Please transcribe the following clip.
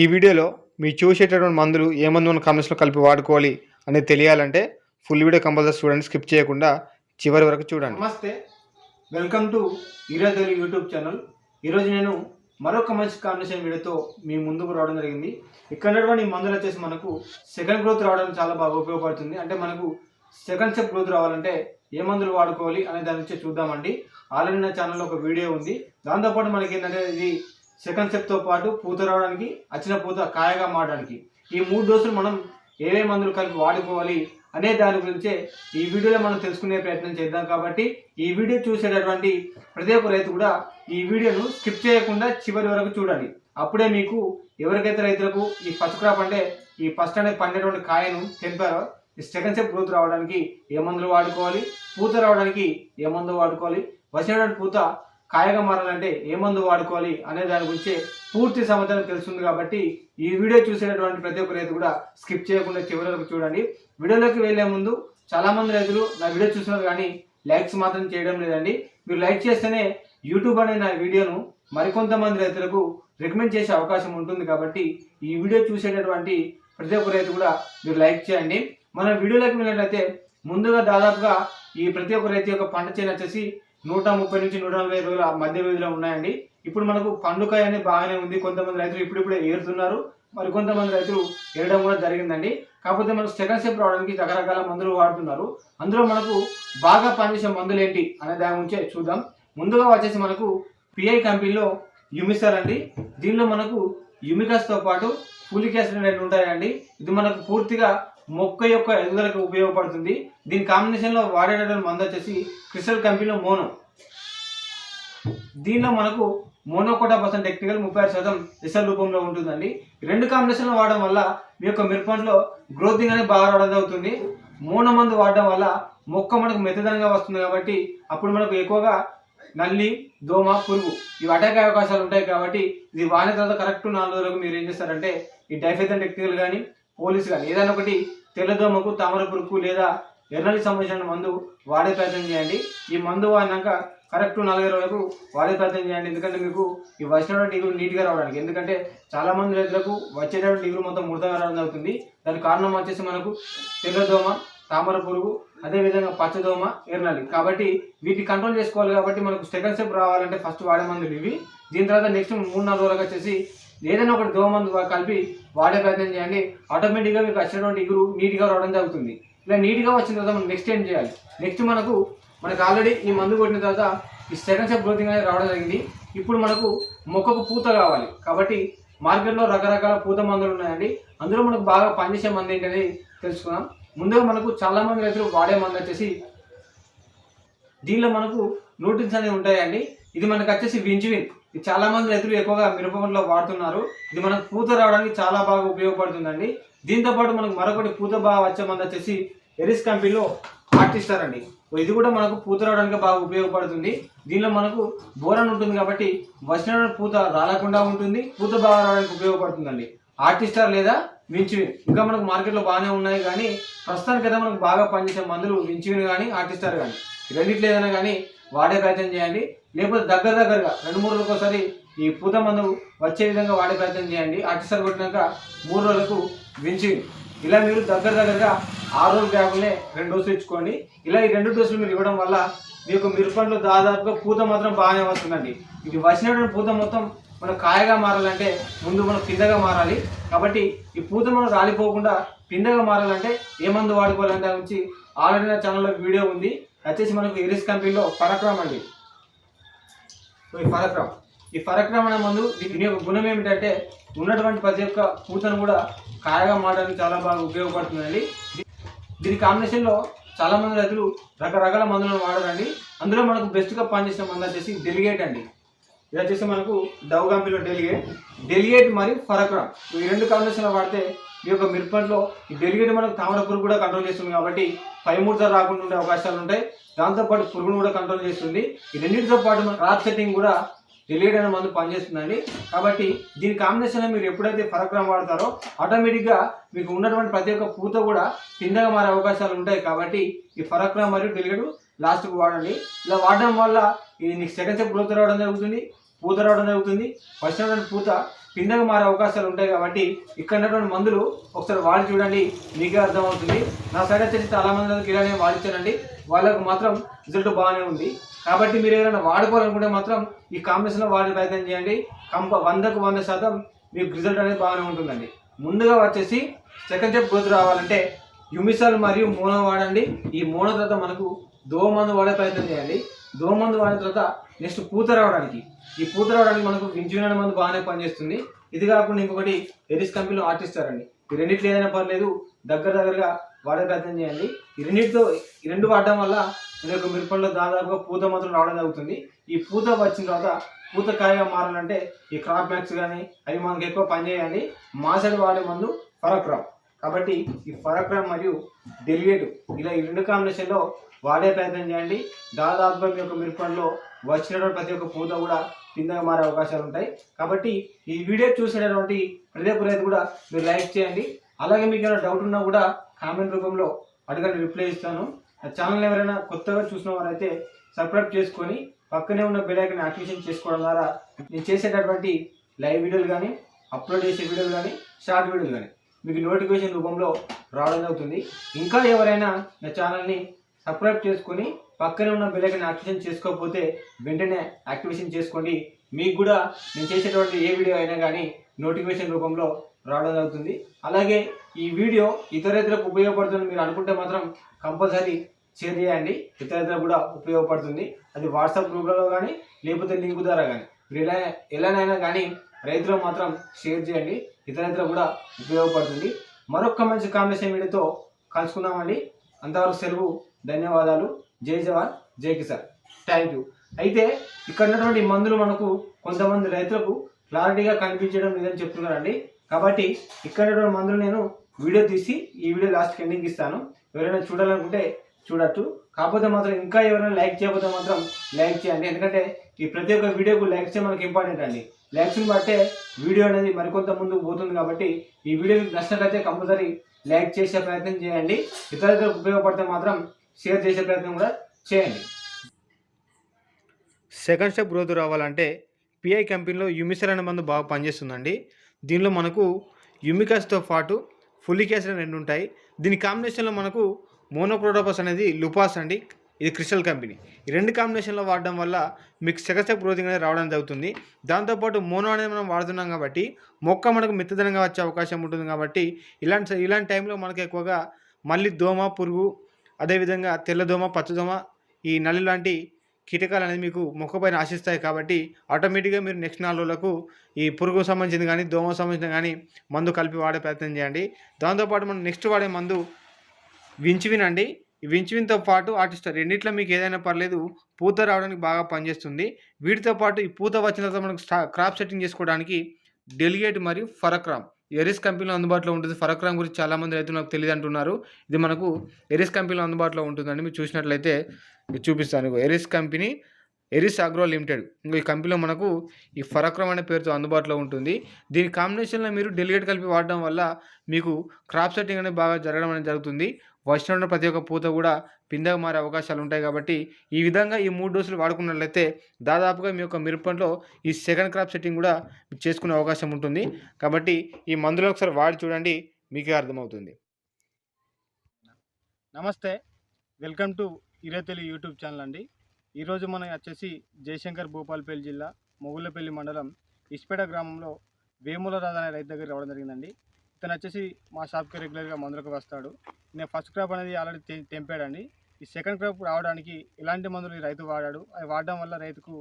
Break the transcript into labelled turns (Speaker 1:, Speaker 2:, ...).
Speaker 1: ఈ వీడియోలో మీరు చూసేటటువంటి మందులు ఏ మందు మన కాంబినేషన్లో కలిపి వాడుకోవాలి అనేది తెలియాలంటే ఫుల్ వీడియో కంపల్సరీ చూడండి స్కిప్ చేయకుండా చివరి వరకు చూడండి.
Speaker 2: నమస్తే వెల్కమ్ టు ఈరోజు యూట్యూబ్ ఛానల్ ఈరోజు నేను మరొక మంచి కాంబినేషన్ వీడియోతో మీ ముందుకు రావడం జరిగింది. ఇక్కడ ఉన్నటువంటి ఈ మందులు వచ్చేసి మనకు సెకండ్ గ్రోత్ రావడానికి చాలా బాగా ఉపయోగపడుతుంది. అంటే మనకు సెకండ్ స్టెప్ గ్రోత్ రావాలంటే ఏ మందులు వాడుకోవాలి అనే దాని నుంచి చూద్దామండి. ఆల్రెడీ నా ఛానల్లో ఒక వీడియో ఉంది. దాంతోపాటు మనకి ఏంటంటే ఇది సెకండ్ స్టెప్తో పాటు పూత రావడానికి వచ్చిన పూత కాయగా మారడానికి. ఈ మూడు డోసులు మనం ఏవే మందులు కలిపి వాడుకోవాలి అనే దాని గురించే ఈ వీడియోలో మనం తెలుసుకునే ప్రయత్నం చేద్దాం కాబట్టి ఈ వీడియో చూసేటటువంటి ప్రతి ఒక్క రైతు కూడా ఈ వీడియోను స్కిప్ చేయకుండా చివరి వరకు చూడండి. అప్పుడే మీకు ఎవరికైతే రైతులకు ఈ ఫస్ట్ క్రాప్ అంటే ఈ ఫస్ట్ అనేది పండేటువంటి కాయను తెంపారో ఈ సెకండ్ స్టెప్ గ్రోత్ రావడానికి ఏ మందులు వాడుకోవాలి పూత రావడానికి ఏ మందులు వాడుకోవాలి వచ్చినటువంటి పూత కాయగా మారాలంటే ఏ మందు వాడుకోవాలి అనే దాని గురించి పూర్తి సమాచారం తెలుస్తుంది కాబట్టి ఈ వీడియో చూసేటటువంటి ప్రతి ఒక్క రైతు కూడా స్కిప్ చేయకుండా చివరి వరకు చూడండి. వీడియోలోకి వెళ్ళే ముందు చాలామంది రైతులు నా వీడియో చూస్తున్నారు కానీ లైక్స్ మాత్రం చేయడం లేదండి. మీరు లైక్ చేస్తేనే యూట్యూబ్ అనే నా వీడియోను మరికొంతమంది రైతులకు రికమెండ్ చేసే అవకాశం ఉంటుంది కాబట్టి ఈ వీడియో చూసేటటువంటి ప్రతి ఒక్క రైతు కూడా మీరు లైక్ చేయండి. మన వీడియోలోకి వెళ్ళినట్లయితే ముందుగా దాదాపుగా ఈ ప్రతి ఒక్క రైతు యొక్క పంట చేను వచ్చేసి నూట ముప్పై నుంచి నూట నలభై రోజుల మధ్య వ్యవధిలో ఉన్నాయండి. ఇప్పుడు మనకు పండుకాయ అనేది బాగానే ఉంది. కొంతమంది రైతులు ఇప్పుడిప్పుడే ఏరుతున్నారు. మరి కొంతమంది రైతులు ఏరడం కూడా జరిగిందండి. కాకపోతే మనకు సెకండ్ స్టెప్ రావడానికి రకరకాల మందులు వాడుతున్నారు. అందులో మనకు బాగా పనిచేసే మందులు ఏంటి అనే దాని గురించి చూద్దాం. ముందుగా వచ్చేసి మనకు పిఐ కంపెనీలో యుమిసర్ అండి. దీనిలో మనకు యుమికస్తో పాటు ఫూలిక్ యాసిడ్ రెండు ఉంటాయండి. ఇది మనకు పూర్తిగా మొక్క యొక్క ఎదుగుదలకు ఉపయోగపడుతుంది. దీని కాంబినేషన్లో వాడేటటువంటి మందు వచ్చేసి క్రిస్టల్ కంపెనీలో మోనో దీనిలో మనకు మోనోకోటా పర్సెంట్ టెక్నికల్ ముప్పై ఆరు శాతం ఎస్ఎల్ రూపంలో ఉంటుందండి. రెండు కాంబినేషన్లు వాడడం వల్ల మీ యొక్క మిరపంట్లో గ్రోతింగ్ అనేది బాగా రావడం జరుగుతుంది. మోనో మందు వాడడం వల్ల మొక్క మనకు మెత్తదనంగా వస్తుంది కాబట్టి అప్పుడు మనకు ఎక్కువగా నల్లి దోమ పురుగు ఇవి అటాక్ అవకాశాలు ఉంటాయి కాబట్టి ఇది వాడిన తర్వాత కరెక్ట్ నాలుగు రోజులకు మీరు ఏం చేస్తారంటే ఈ డైఫెథన్ టెక్నికల్ కానీ పోలీస్ కానీ ఏదైనా ఒకటి తెల్లదోమకు తామర పురుగు లేదా ఎర్రలి సంబంధించిన మందు వాడే ప్రయత్నం చేయండి. ఈ మందు వాడినాక కరెక్ట్ నలభై రోజులకు వాడే ప్రయత్నం చేయండి. ఎందుకంటే మీకు ఈ వచ్చినటువంటి ఇగురు నీట్గా రావడానికి. ఎందుకంటే చాలా మంది రైతులకు వచ్చేటటువంటి ఇగురు మొత్తం ముడతగా రావడం జరుగుతుంది. దానికి కారణం వచ్చేసి మనకు తెల్లదోమ తామర పురుగు అదేవిధంగా పచ్చదోమ ఎర్రనల్లి. కాబట్టి వీటిని కంట్రోల్ చేసుకోవాలి కాబట్టి మనకు సెకండ్ స్టెప్ రావాలంటే ఫస్ట్ వాడే మందులు ఇవి. దీని తర్వాత నెక్స్ట్ మూడు నాలుగు రోజులకు వచ్చేసి ఏదైనా ఒకటి దోమ మందు కలిపి వాడే ప్రయత్నం చేయండి. ఆటోమేటిక్గా మీకు వచ్చినటువంటి ఇగురు నీట్గా రావడం జరుగుతుంది. ఇలా నీట్గా వచ్చిన తర్వాత మనం నెక్స్ట్ ఏం చేయాలి? నెక్స్ట్ మనకు మనకు ఆల్రెడీ ఈ మందు కొట్టిన తర్వాత ఈ సెకండ్ స్టెప్ గ్రోతింగ్ అనేది రావడం జరిగింది. ఇప్పుడు మనకు మొక్కకు పూత కావాలి. కాబట్టి మార్కెట్లో రకరకాల పూత మందులు ఉన్నాయండి. అందులో మనకు బాగా పనిచేసే మందు ఏంటనేది తెలుసుకుందాం. ముందుగా మనకు చాలామంది రైతులు వాడే మందు వచ్చేసి దీనిలో మనకు నోటిన్స్ అనేవి ఉంటాయండి. ఇది మనకు వచ్చేసి వించువిన్. విన్ చాలా మంది రైతులు ఎక్కువగా మిరపలో వాడుతున్నారు. ఇది మనకు పూత రావడానికి చాలా బాగా ఉపయోగపడుతుందండి. దీంతో పాటు మనకు మరొకటి పూత బాగా వచ్చే మంది వచ్చేసి ఎరిస్ కంపెనీలో ఆర్టిస్టార్ అండి. ఇది కూడా మనకు పూత రావడానికి బాగా ఉపయోగపడుతుంది. దీనిలో మనకు బోరన్ ఉంటుంది కాబట్టి వచ్చిన పూత రాలకుండా ఉంటుంది. పూత బాగా రావడానికి ఉపయోగపడుతుందండి. ఆర్టిస్టార్ లేదా వించువిన్ ఇంకా మనకు మార్కెట్లో బాగానే ఉన్నాయి కానీ ప్రస్తుతానికి అయితే మనకు బాగా పనిచేసే మందులు వించువిన్ కానీ ఆర్టిస్టార్ కానీ. రెండిట్లేదైనా కానీ వాడే ప్రయత్నం చేయండి. లేకపోతే దగ్గర దగ్గరగా రెండు మూడు రోజులకు ఒకసారి ఈ పూత మందు వచ్చే విధంగా వాడే ప్రయత్నం చేయండి. ఆర్టిస్టార్ కొట్టినాక మూడు రోజులకు వించువిన్ ఇలా మీరు దగ్గర దగ్గరగా ఆరు రోజులు గ్యాప్లే రెండు డోసులు ఇచ్చుకోండి. ఇలా ఈ రెండు డోసులు మీరు ఇవ్వడం వల్ల మీకు మిరపండ్లు దాదాపుగా పూత మాత్రం బాగానే వస్తుందండి. ఇది వచ్చినటువంటి పూత మొత్తం మనం కాయగా మారాలంటే ముందు మనం పిందగా మారాలి. కాబట్టి ఈ పూత మనం రాలిపోకుండా పిందగా మారాలంటే ఏ మందు వాడుకోవాలంటే గురించి ఆల్రెడీ నా ఛానల్లో వీడియో ఉంది. వచ్చేసి మనకు ఇరిస్ కంపెనీలో పరక్రామ్ అండి. సో ఈ ఫరక్రామ్ ఈ ఫరక్రామ్ అనే మందు దీని యొక్క గుణం ఏమిటంటే ఉన్నటువంటి ప్రతి ఒక్క పూతను కూడా కాయగా మారడానికి చాలా బాగా ఉపయోగపడుతుందండి. దీని కాంబినేషన్లో చాలామంది రైతులు రకరకాల మందులను వాడరండి. అందులో మనకు బెస్ట్గా పనిచేసిన మందు వచ్చేసి డెలిగేట్ అండి. ఇది వచ్చేసి మనకు డవ్ కంపెనీలో డెలిగేట్ డెలిగేట్ మరియు ఫరక్రామ్ ఈ రెండు కాంబినేషన్లో వాడితే ఈ యొక్క మిరపంలో ఈ డెలిగేట్ మనకు తామర పురుగు కూడా కంట్రోల్ చేస్తుంది కాబట్టి పై ముడత రాకుండా ఉండే అవకాశాలు ఉంటాయి. దాంతోపాటు పురుగును కూడా కంట్రోల్ చేస్తుంది. ఈ రెండింటితో పాటు మన క్రాప్ సెట్టింగ్ కూడా డెలిగేట్ అనే మందు పనిచేస్తుందండి. కాబట్టి దీని కాంబినేషన్లో మీరు ఎప్పుడైతే పరక్రమం వాడతారో ఆటోమేటిక్గా మీకు ఉన్నటువంటి ప్రతి ఒక్క పూత కూడా తిండగా మారే అవకాశాలు ఉంటాయి. కాబట్టి ఈ పరక్రమం మరియు డెలిగేట్ లాస్ట్కి వాడండి. ఇలా వాడడం వల్ల ఇది నీకు సెకండ్ స్టెప్ గ్రోత్ రావడం జరుగుతుంది పూత రావడం జరుగుతుంది. వచ్చినటువంటి పూత కిందకు మారే అవకాశాలు ఉంటాయి కాబట్టి ఇక్కడ ఉన్నటువంటి మందులు ఒకసారి వాడి చూడండి. మీకే అర్థమవుతుంది. నా సైడ్ వచ్చేసి చాలా మంది ఇలానే వాడిచ్చానండి వాళ్ళకు మాత్రం రిజల్ట్ బాగానే ఉంది. కాబట్టి మీరు ఏదైనా వాడుకోవాలనుకుంటే మాత్రం ఈ కాంబినేషన్లో వాడే ప్రయత్నం చేయండి. కంప వందకు వంద శాతం మీకు రిజల్ట్ అనేది బాగానే ఉంటుందండి. ముందుగా వచ్చేసి సెకండ్ స్టెప్ గ్రోత్ రావాలంటే యుమిసాల్ మరియు మోనో వాడండి. ఈ మోనో తర్వాత మనకు దోమ మందు వాడే ప్రయత్నం చేయండి. దోమ మందు వాడిన తర్వాత నెక్స్ట్ పూత రావడానికి. ఈ పూత రావడానికి మనకు వించువిన మందు బాగానే పనిచేస్తుంది. ఇది కాకుండా ఇంకొకటి ఎరిస్ కంపెనీలో ఆర్టిస్తారండి ఈ రెండిట్లో ఏదైనా పర్లేదు దగ్గర దగ్గరగా వాడే ప్రయత్నం చేయండి. ఈ రెండింటితో ఈ రెండు వాడడం వల్ల మీ యొక్క మిరపల్లో దాదాపుగా పూత మాత్రం రావడం జరుగుతుంది. ఈ పూత వచ్చిన తర్వాత పూత కాయగా మారాలంటే ఈ క్రాప్ మ్యాక్స్ కానీ అవి మనకు ఎక్కువ పనిచేయాలి మా సైడ్ వాడే మందు ఫరక్రాప్ కాబట్టి ఈ ఫరక్రామ్ మరియు డెలిగేట్ ఇలా ఈ రెండు కాంబినేషన్లో వాడే ప్రయత్నం చేయండి. దాదాపుగా మీ యొక్క మిరపల్లో వచ్చినటువంటి ప్రతి ఒక్క పూత కూడా కిందగా మారే అవకాశాలు ఉంటాయి. కాబట్టి ఈ వీడియో చూసేటటువంటి ప్రతి ఒక్క రైతు కూడా మీరు లైక్ చేయండి. అలాగే మీకు ఏమైనా డౌట్ ఉన్నా కూడా కామెంట్ రూపంలో అడగండి రిప్లై ఇస్తాను. నా ఛానల్ ఎవరైనా కొత్తగా చూసిన వారైతే సబ్స్క్రైబ్ చేసుకొని పక్కనే ఉన్న బెల్ యాక్టివేషన్ చేసుకోవడం ద్వారా నేను చేసేటటువంటి లైవ్ వీడియోలు కానీ అప్లోడ్ చేసే వీడియోలు కానీ షార్ట్ వీడియోలు కానీ మీకు నోటిఫికేషన్ రూపంలో రావడం జరుగుతుంది. ఇంకా ఎవరైనా నా ఛానల్ని సబ్స్క్రైబ్ చేసుకొని పక్కనే ఉన్న బెల్ యాక్టివేషన్ చేసుకోకపోతే వెంటనే యాక్టివేషన్ చేసుకోండి. మీకు కూడా నేను చేసేటువంటి ఏ వీడియో అయినా కానీ నోటిఫికేషన్ రూపంలో రావడం జరుగుతుంది. అలాగే ఈ వీడియో ఇతర ఇతరులకు ఉపయోగపడుతుంది మీరు అనుకుంటే మాత్రం కంపల్సరీ షేర్ చేయండి. ఇతర కూడా ఉపయోగపడుతుంది. అది వాట్సాప్ గ్రూప్లలో కానీ లేకపోతే లింక్ ద్వారా కానీ. మీరు ఎలా ఎలానైనా కానీ రైతులు మాత్రం షేర్ చేయండి. ఇతర ఇతర కూడా ఉపయోగపడుతుంది. మరొక మంచి కాంబినేషన్ వీడియోతో కలుసుకుందామండి. అంతవరకు సెలవు ధన్యవాదాలు. జై జవాన్ జై కిసాన్. థ్యాంక్ యూ అయితే ఇక్కడ ఉన్నటువంటి మందులు మనకు కొంతమంది రైతులకు క్లారిటీగా కనిపించడం లేదని చెప్తున్నారండి. కాబట్టి ఇక్కడ ఉన్నటువంటి మందులు నేను వీడియో తీసి ఈ వీడియో లాస్ట్ ఎండింగ్ ఇస్తాను. ఎవరైనా చూడాలనుకుంటే చూడొచ్చు. కాకపోతే మాత్రం ఇంకా ఎవరైనా లైక్ చేయకపోతే మాత్రం లైక్ చేయండి. ఎందుకంటే ఈ ప్రతి ఒక్క వీడియోకు లైక్స్ మనకి ఇంపార్టెంట్ అండి. లైక్స్ని బట్టే వీడియో అనేది మరికొంత ముందుకు పోతుంది కాబట్టి ఈ వీడియో మీకు నచ్చినట్లయితే కంపల్సరీ లైక్ చేసే ప్రయత్నం చేయండి. ఇతరులకు ఉపయోగపడితే మాత్రం షేర్ చేసే ప్రయత్నం కూడా చేయండి.
Speaker 1: సెకండ్ స్టెప్ గ్రోత్ రావాలంటే పిఐ కంపెనీలో యుమిసర్ అనే మందు బాగా పనిచేస్తుందండి. దీనిలో మనకు యుమికాస్తో పాటు ఫులిక్ యాసిడ్ అని రెండు ఉంటాయి. దీని కాంబినేషన్లో మనకు మోనోక్రోటోపస్ అనేది లుపాస్ అండి. ఇది క్రిస్టల్ కంపెనీ. ఈ రెండు కాంబినేషన్లో వాడడం వల్ల మీకు సెకండ్ స్టెప్ గ్రోతింగ్ అనేది రావడం జరుగుతుంది. దాంతోపాటు మోనో అనేది మనం వాడుతున్నాం కాబట్టి మొక్క మనకు మిత్తదనంగా వచ్చే అవకాశం ఉంటుంది కాబట్టి ఇలాంటి ఇలాంటి టైంలో మనకు ఎక్కువగా మళ్ళీ దోమ పురుగు అదేవిధంగా తెల్లదోమ పచ్చదోమ ఈ నల్లి లాంటి కీటకాలు అనేది మీకు మొక్కపైన ఆశిస్తాయి కాబట్టి ఆటోమేటిక్గా మీరు నెక్స్ట్ నాలుగు రోజులకు ఈ పురుగు సంబంధించింది కానీ దోమ సంబంధించిన కానీ మందు కలిపి వాడే ప్రయత్నం చేయండి. దాంతోపాటు మనం నెక్స్ట్ వాడే మందు వించివిన్ అండి. వించివిన్తో పాటు ఆర్టిస్ట్ రెండిట్లో మీకు ఏదైనా పర్లేదు పూత రావడానికి బాగా పనిచేస్తుంది. వీటితో పాటు ఈ పూత వచ్చిన తర్వాత మనకు స్టా క్రాప్ సెట్టింగ్ చేసుకోవడానికి డెలిగేట్ మరియు ఫరక్రామ్ ఎరిస్ కంపెనీలో అందుబాటులో ఉంటుంది. ఫరక్రామ్ గురించి చాలామంది రైతులు నాకు తెలియదు అంటున్నారు. ఇది మనకు ఎరిస్ కంపెనీలో అందుబాటులో ఉంటుందండి. మీరు చూసినట్లయితే చూపిస్తాను. Aries company Aries Agro limited. ఈ కంపెనీలో మనకు ఈ ఫరక్రమ్ అనే పేరుతో అందుబాటులో ఉంటుంది. దీని కాంబినేషన్లో మీరు డెలిగేట్ కలిపి వాడడం వల్ల మీకు క్రాప్ సెట్టింగ్ అనేది బాగా జరగడం అనేది జరుగుతుంది. వచ్చిన ప్రతి ఒక్క పూత కూడా పిందగా మారే అవకాశాలు ఉంటాయి కాబట్టి ఈ విధంగా ఈ మూడు డోసులు వాడుకున్నట్లయితే దాదాపుగా మీ యొక్క మిరపంలో ఈ సెకండ్ క్రాప్ సెట్టింగ్ కూడా చేసుకునే అవకాశం ఉంటుంది. కాబట్టి ఈ మందులు ఒకసారి వాడి చూడండి మీకే అర్థమవుతుంది. నమస్తే వెల్కమ్ టు ఇరేతెలి యూట్యూబ్ ఛానల్ అండి. ఈరోజు మనం వచ్చేసి జయశంకర్ భూపాలపల్లి జిల్లా మొగుళ్ళపల్లి మండలం ఇస్పేట గ్రామంలో వేముల రాజు అనే రైతు దగ్గర రావడం జరిగిందండి. ఇతను వచ్చేసి మా షాప్కి రెగ్యులర్గా మందులకు వస్తాడు. నేను ఫస్ట్ క్రాప్ అనేది ఆల్రెడీ తెంపాడండి. ఈ సెకండ్ క్రాప్ రావడానికి ఎలాంటి మందులు రైతు వాడాడు? అవి వాడడం వల్ల రైతుకు